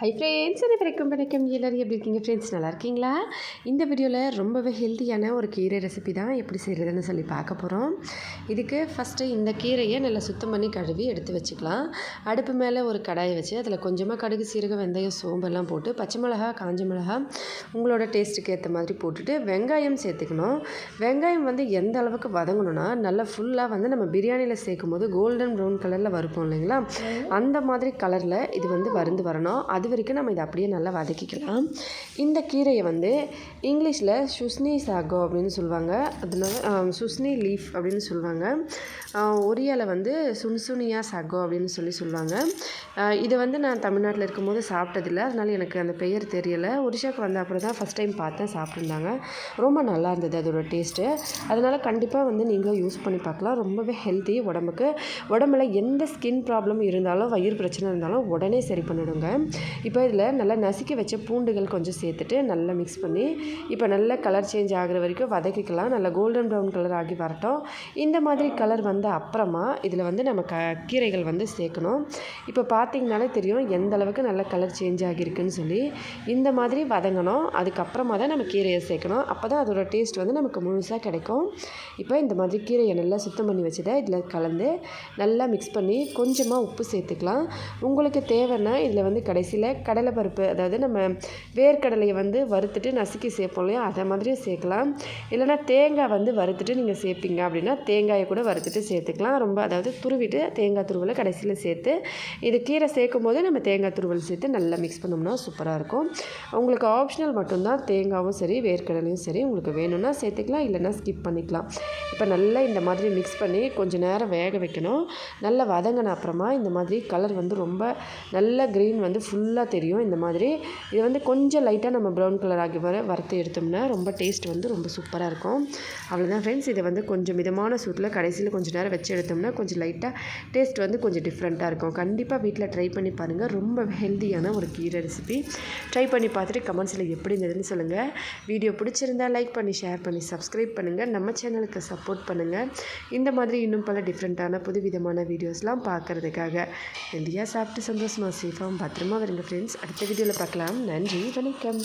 Hi friends என்ன வரைக்கும் வணக்கம்? எல்லோரும் எப்படி இருக்கீங்க? ஃப்ரெண்ட்ஸ் நல்லா இருக்கீங்களா? இந்த வீடியோவில் ரொம்பவே ஹெல்த்தியான ஒரு கீரை ரெசிபி தான் எப்படி செய்கிறதுன்னு சொல்லி பார்க்க போகிறோம் இதுக்கு ஃபஸ்ட்டு இந்த கீரையை நல்லா சுத்தம் பண்ணி கழுவி எடுத்து வச்சுக்கலாம். அடுப்பு மேலே ஒரு கடாயை வச்சு அதில் கொஞ்சமாக கடுகு சீரகம் வெந்தயம் சோம்பெல்லாம் போட்டு பச்சை மிளகா காஞ்ச மிளகா உங்களோட டேஸ்ட்டுக்கு ஏற்ற மாதிரி போட்டுட்டு வெங்காயம் சேர்த்துக்கணும். வெங்காயம் வந்து எந்த அளவுக்கு வதங்கணும்னா நல்லா ஃபுல்லாக வந்து நம்ம பிரியாணியில் சேர்க்கும் போது கோல்டன் ப்ரௌன் கலரில் வறுப்போம் இல்லைங்களா? அந்த மாதிரி கலரில் இது வந்து வருந்து வரணும். அது அது வரைக்கும் நம்ம இதை அப்படியே நல்லா வதக்கிக்கலாம். இந்த கீரையை வந்து இங்கிலீஷில் சுஸ்னி சாகோ அப்படின்னு சொல்லுவாங்க. அதனால சுஸ்னி லீஃப் அப்படின்னு சொல்லுவாங்க. ஒரியாவில் வந்து சுன்சுனியா சாகோ அப்படின்னு சொல்லி சொல்லுவாங்க. இதை வந்து நான் தமிழ்நாட்டில் இருக்கும்போது சாப்பிட்டதில்ல. அதனால் எனக்கு அந்த பெயர் தெரியலை. ஒரிஷாவுக்கு வந்த அப்புறம் தான் ஃபஸ்ட் டைம் பார்த்தேன் சாப்பிட்ருந்தாங்க ரொம்ப நல்லா இருந்தது அதோட டேஸ்ட்டு அதனால் கண்டிப்பாக வந்து நீங்களும் யூஸ் பண்ணி பார்க்கலாம். ரொம்பவே ஹெல்த்தி உடம்புக்கு. உடம்புல எந்த ஸ்கின் ப்ராப்ளம் இருந்தாலும் வயிறு பிரச்சனை இருந்தாலும் உடனே சரி பண்ணிவிடுங்க இப்போ இதில் நல்லா நசுக்கி வச்ச பூண்டுகள் கொஞ்சம் சேர்த்துட்டு நல்லா மிக்ஸ் பண்ணி இப்போ நல்ல கலர் சேஞ்ச் ஆகிற வரைக்கும் வதக்கிக்கலாம். நல்லா கோல்டன் ப்ரௌன் கலர் ஆகி வரட்டும். இந்த மாதிரி கலர் வந்த அப்புறமா இதில் வந்து நம்ம க கீரைகள் வந்து சேர்க்கணும். இப்போ பார்த்திங்கனாலே தெரியும் எந்த அளவுக்கு நல்ல கலர் சேஞ்ச் ஆகியிருக்குன்னு சொல்லி. இந்த மாதிரி வதங்கணும். அதுக்கப்புறமா தான் நம்ம கீரையை சேர்க்கணும். அப்போ தான் அதோடய டேஸ்ட் வந்து நமக்கு முழுசாக கிடைக்கும். இப்போ இந்த மாதிரி கீரையை நல்லா சுத்தம் பண்ணி வச்சதை இதில் கலந்து நல்லா மிக்ஸ் பண்ணி கொஞ்சமாக உப்பு சேர்த்துக்கலாம். உங்களுக்கு தேவைன்னா இதில் வந்து கடைசியில் கடலைப்பருப்பு அதாவது நம்ம வேர்க்கடலையை வந்து வறுத்துட்டு நசுக்கி சேர்ப்போம் இல்லையா? அதை மாதிரியும் சேர்க்கலாம். இல்லைனா தேங்காய் வந்து வறுத்துட்டு நீங்கள் சேர்ப்பீங்க அப்படின்னா தேங்காயை கூட வறுத்துட்டு சேர்த்துக்கலாம். ரொம்ப அதாவது துருவிட்டு தேங்காய் துருவலை கடைசியில் சேர்த்து இது கீரை சேர்க்கும் போது நம்ம தேங்காய் துருவல் சேர்த்து நல்லா மிக்ஸ் பண்ணோம்னா சூப்பராக இருக்கும். உங்களுக்கு ஆப்ஷனல் மட்டும்தான் தேங்காயும் சரி வேர்க்கடலையும் சரி உங்களுக்கு வேணும்னா சேர்த்துக்கலாம் இல்லைன்னா ஸ்கிப் பண்ணிக்கலாம். இப்போ நல்லா இந்த மாதிரி மிக்ஸ் பண்ணி கொஞ்சம் நேரம் வேக வைக்கணும். நல்லா வதங்கின அப்புறமா இந்த மாதிரி கலர் வந்து ரொம்ப நல்ல க்ரீன் வந்து ஃபுல்லாக தெரியும். இந்த மாதிரி இது வந்து கொஞ்சம் லைட்டாக நம்ம ப்ரௌன் கலர் ஆகி வர வறுத்து எடுத்தோம்னா ரொம்ப டேஸ்ட் வந்து ரொம்ப சூப்பராக இருக்கும். அவ்வளோதான் ஃப்ரெண்ட்ஸ் இதை வந்து கொஞ்சம் மிதமான சூட்டில் கடைசியில் கொஞ்சம் நேரம் வச்சு எடுத்தோம்னா கொஞ்சம் லைட்டாக டேஸ்ட் வந்து கொஞ்சம் டிஃப்ரெண்ட்டாக இருக்கும். கண்டிப்பாக வீட்டில் ட்ரை பண்ணி பாருங்கள் ரொம்ப ஹெல்த்தியான ஒரு கீரை ரெசிபி ட்ரை பண்ணி பார்த்துட்டு கமெண்ட்ஸில் எப்படி இருந்ததுன்னு சொல்லுங்கள் வீடியோ பிடிச்சிருந்தால் லைக் பண்ணி ஷேர் பண்ணி சப்ஸ்கிரைப் பண்ணுங்கள் நம்ம சேனலுக்கு சப்போர்ட் பண்ணுங்கள் இந்த மாதிரி இன்னும் பல டிஃப்ரெண்ட்டான புதுவிதமான வீடியோஸ்லாம் பார்க்குறதுக்காக. ஹெல்த்தியாக சாப்பிட்டு சந்தோஷமாக சேஃபாகவும் பத்திரமா வருங்க. ஃப்ரெண்ட்ஸ் அடுத்த வீடியோவில் பார்க்கலாம். நன்றி வணக்கம்.